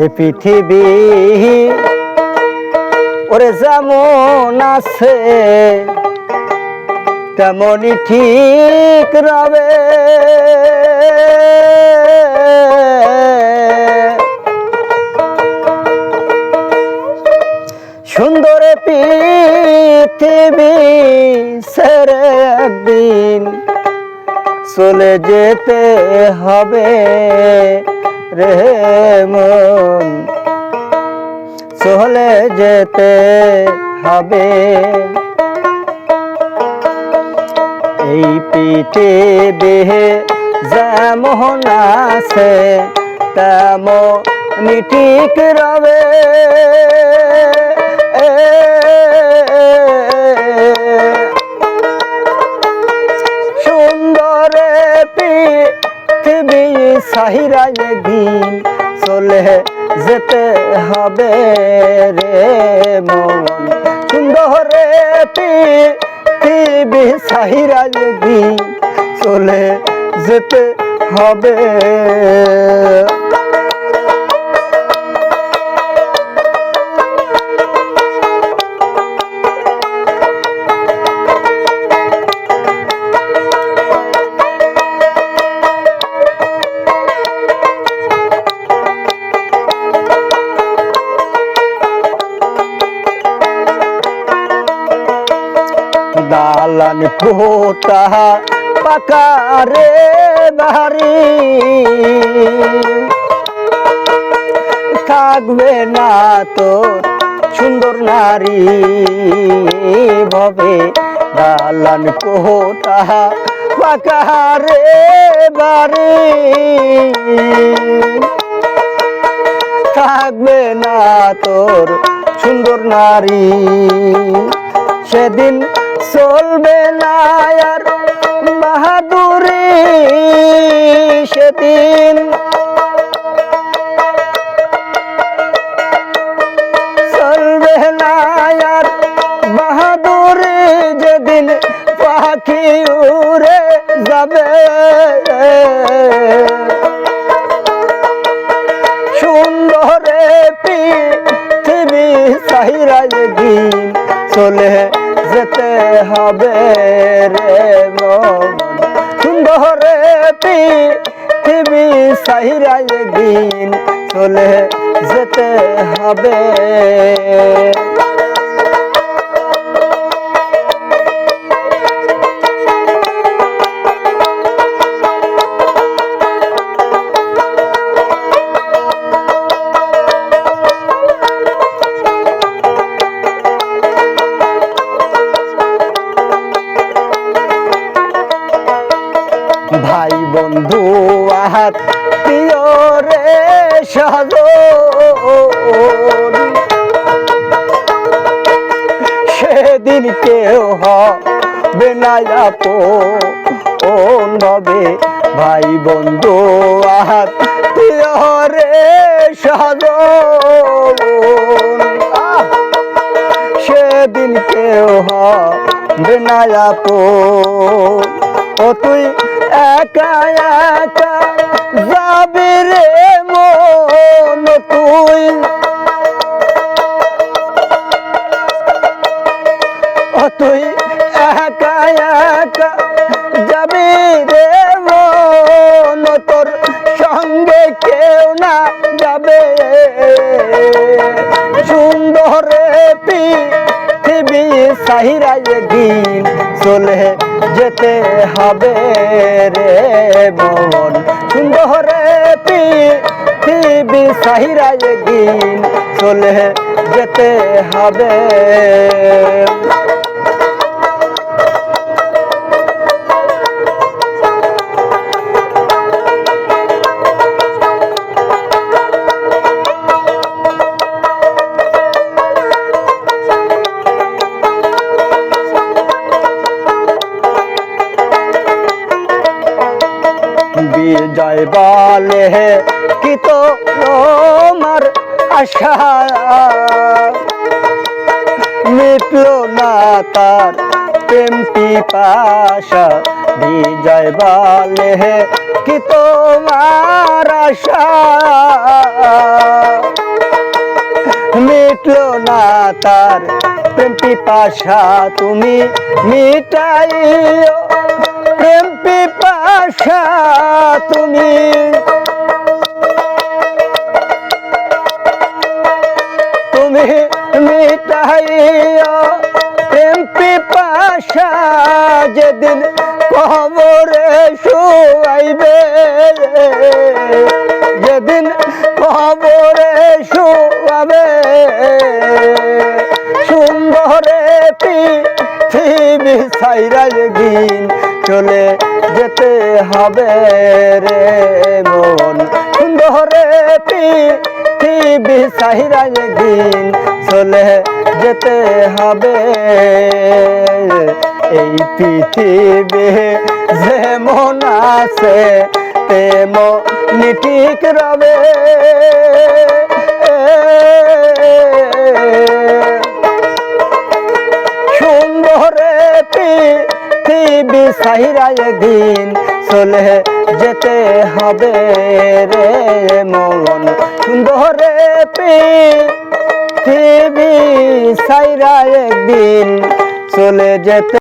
এ পৃথিবী ওরে যেমন আছে তেমনই ঠিক রবে। সুন্দর পৃথিবী সেরে একদিন চলে যেতে হবে। রে মন চলে যেতে হবে। এই পৃথিবী যেমন আছে তেমন ঠিক রবে। চলে যেতে হবে রে মন। সুন্দর পৃথিবী সাহিরা যদি চলে যেতে হবে। দালান ফোটা পাকারে বাড়ি থাকবে না তো সুন্দর নারী ভবে। দালান কোটা পাকারে বাড়ি থাকবে না তোর সুন্দর নারী। সেদিন চলবে না বাহাদুরি সেদিন। চলবে না বাহাদুরি যেদিন পাখি উড়ে যাবে। সুন্দরে পৃথিবী সাহিরা দিন চলে যেতে হবে রে সুন্দরে পৃথিবী সাহিরা দিন চলে যেতে হবে। বন্ধু, আহাত প্রিয় রে সজন সেদিন কেউ হবে না ভাবে। ভাই বন্ধু, আহাত প্রিয় রে আহ! সেদিন কেউ হবে না ও তুই একা একা যাবি রে মন তুই? ও তুই একা একা যাবি রে মন তোর সঙ্গে কেউ না যাবে? সুন্দর পৃথিবী সাহিরা দিন চলে যেতে হবে রে মন। সুন্দর পৃথিবী সাহিরা দিন চলে যেতে হবে। বলে হে কি তো তোমার আশা? মিটলো না তার প্রেম পিপাসা। বিজয় বলে কি তোমার আশা? মিটলো না তার প্রেম পিপাসা। তুমি মিটাইও প্রেম পিপাসা তুমি। তুমি মিটাইও প্রেম পিপাসা যেদিন কবরে শুয়াইবে যেদিন কবরে শুয়াবে সুন্দরে পৃথিবী সাইরা দিন চলে যেতে হবে রে মন। সুন্দরে দিন চলে যেতে হবে। এই পৃথিবী যেমন আছে তেমন ঠিক রবে। সুন্দরে পৃথিবী সাহিরা দিন চলে যেতে হবে রে মন। সুন্দরে পৃথিবী সাইরা একদিন চলে যেতে